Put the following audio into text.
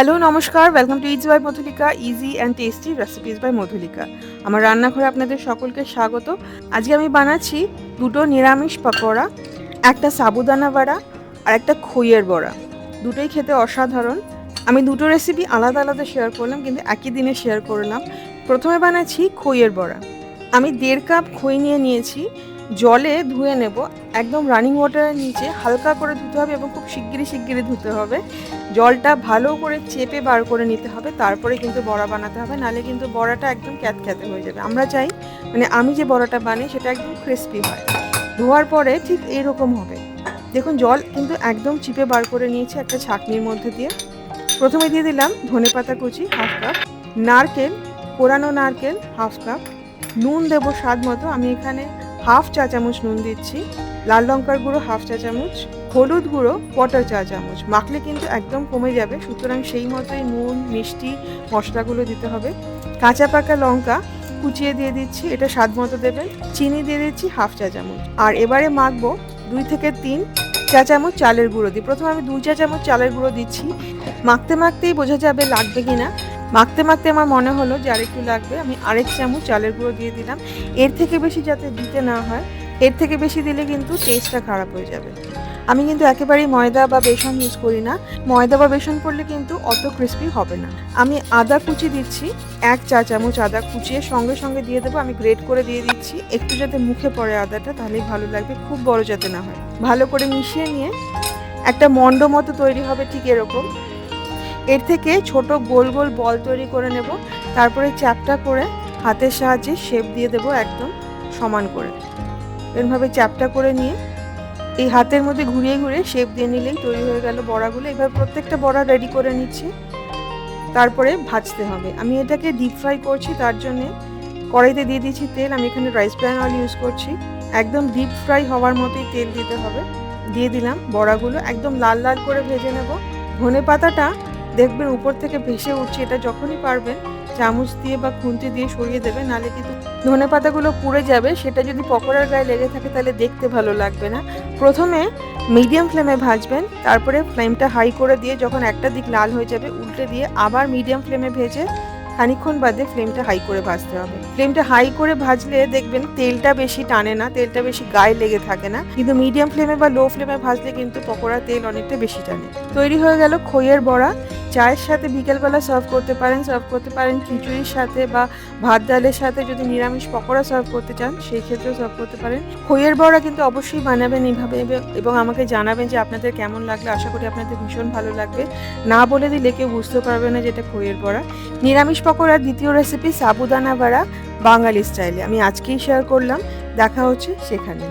Hello নমস্কার। Welcome to is by Madhulika easy and tasty recipes by Madhulika আমার রান্নাঘরে আপনাদের সকলকে স্বাগত। আজকে আমি বানাচ্ছি দুটো নিরামিষ পকোড়া, একটা সাবুদানা বড়া আর একটা খইয়ের বড়া। দুটোই খেতে অসাধারণ। আমি দুটো রেসিপি আলাদা আলাদা শেয়ার করলাম, কিন্তু একই দিনে শেয়ার করলাম। প্রথমে বানাচ্ছি খইয়ের বড়া। আমি দেড় কাপ খই নিয়ে নিয়েছি। জলে ধুয়ে নেব। একদম রানিং ওয়াটারের নিচে হালকা করে ধুতে হবে এবং খুব শিগগিরি শিগগিরি ধুতে হবে। জলটা ভালো করে চেপে বার করে নিতে হবে, তারপরে কিন্তু বড়া বানাতে হবে নালে কিন্তু বড়াটা একদম ক্যাতক্যাতে হয়ে যাবে। আমরা চাই মানে আমি যে বড়াটা বানাই সেটা একদম ক্রিস্পি হয়। ধোয়ার পরে ঠিক এইরকম হবে। দেখুন, জল কিন্তু একদম চিপে বার করে নিয়েছি একটা ছাঁকনির মধ্যে দিয়ে। প্রথমে দিয়ে দিলাম ধনেপাতা কুচি হাফ কাপ নারকেল, কোরানো নারকেল হাফ কাপ নুন দেবো স্বাদ মতো, আমি এখানে হাফ চা চামচ নুন দিচ্ছি, লাল লঙ্কার গুঁড়ো হাফ চা চামচ, হলুদ গুঁড়ো কোয়ার্টার চা চামচ। মাখলে কিন্তু একদম কমে যাবে, সুতরাং সেই মতোই নুন, মিষ্টি মশলাগুলো দিতে হবে। কাঁচা পাকা লঙ্কা কুচিয়ে দিয়ে দিচ্ছি, এটা স্বাদ মতো দেবেন। চিনি দিয়ে দিচ্ছি হাফ চা চামচ। আর এবারে মাখবো দুই থেকে তিন চা চামচ চালের গুঁড়ো দিই প্রথমে আমি দুই চা চামচ চালের গুঁড়ো দিচ্ছি। মাখতে মাখতেই বোঝা যাবে লাগবে কিনা। মাখতে মাখতে আমার মনে হলো যে আরেকটু লাগবে। আমি আরেক চামচ চালের গুঁড়ো দিয়ে দিলাম। এর থেকে বেশি যাতে দিতে না হয়, এর থেকে বেশি দিলে কিন্তু টেস্টটা খারাপ হয়ে যাবে। আমি কিন্তু একেবারেই ময়দা বা বেসন ইউজ করি না। ময়দা বা বেসন করলে কিন্তু অত ক্রিস্পি হবে না। আমি আদা কুচি দিচ্ছি, এক চা চামচ আদা কুচিয়ে সঙ্গে সঙ্গে দিয়ে দেবো। আমি গ্রেট করে দিয়ে দিচ্ছি। একটু যাতে মুখে পড়ে আদাটা, তাহলেই ভালো লাগবে। খুব বড় যাতে না হয়। ভালো করে মিশিয়ে নিয়ে, একটা মন্ড মতো তৈরি হবে ঠিক এরকম। এর থেকে ছোট গোল গোল বল তৈরি করে নেব, তারপরে চ্যাপটা করে হাতের সাহায্যে শেপ দিয়ে দেবো একদম সমান করে। এরমভাবে চ্যাপটা করে নিয়ে এই হাতের মধ্যে ঘুরিয়ে ঘুরিয়ে শেপ দিয়ে নিলেই তৈরি হয়ে গেল বড়াগুলো। এবার প্রত্যেকটা বড়া রেডি করে নিচ্ছি। তারপরে ভাজতে হবে। আমি এটাকে ডিপ ফ্রাই করছি, তার জন্যে কড়াইতে দিয়ে দিচ্ছি তেল। আমি এখানে রাইস ব্র্যান অয়েল ইউজ করছি। একদম ডিপ ফ্রাই হওয়ার মতোই তেল দিতে হবে। দিয়ে দিলাম বড়াগুলো। একদম লাল লাল করে ভেজে নেব। ধনে পাতাটা দেখবেন, উপর থেকে ভেসে উঠছে, এটা যখনই পারবেন, চামচ দিয়ে বা খুন্তি দিয়ে সরিয়ে দেবে নালে কিন্তু ধনে পাতাগুলো পুড়ে যাবে, সেটা যদি পকোড়ার গায়ে লেগে থাকে, তাহলে দেখতে ভালো লাগবে না। প্রথমে মিডিয়াম ফ্লেমে ভাজবেন, তারপরে ফ্লেমটা হাই করে দিয়ে যখন একটা দিক লাল হয়ে যাবে, উল্টে দিয়ে আবার মিডিয়াম ফ্লেমে ভেজে খানিক্ষণ বাদে ফ্লেমটা হাই করে ভাজতে হবে। ফ্লেমটা হাই করে ভাজলে দেখবেন, তেলটা বেশি টানে না, তেলটা বেশি গায়ে লেগে থাকে না। কিন্তু মিডিয়াম ফ্লেমে বা লো ফ্লেমে ভাজলে কিন্তু পকোড়ার তেল অনেকটা বেশি টানে। তৈরি হয়ে গেল খইয়ের বড়া। চায়ের সাথে বিকেলবেলা সার্ভ করতে পারেন, সার্ভ করতে পারেন খিচুড়ির সাথে বা ভাত ডালের সাথে যদি নিরামিষ পকোড়া সার্ভ করতে চান, সেই ক্ষেত্রেও সার্ভ করতে পারেন। খইয়ের বড়া কিন্তু অবশ্যই বানাবেন এইভাবে এবং আমাকে জানাবেন যে আপনাদের কেমন লাগল। আশা করি আপনাদের ভীষণ ভালো লাগবে। না বলে দিলে কেউ বুঝতে পারবে না যেটা খইয়ের বড়া। নিরামিষ পকোড়ার দ্বিতীয় রেসিপি সাবুদানা বড়া বাঙালি স্টাইলে আমি আজকেই শেয়ার করলাম। দেখা হচ্ছে সেখানে।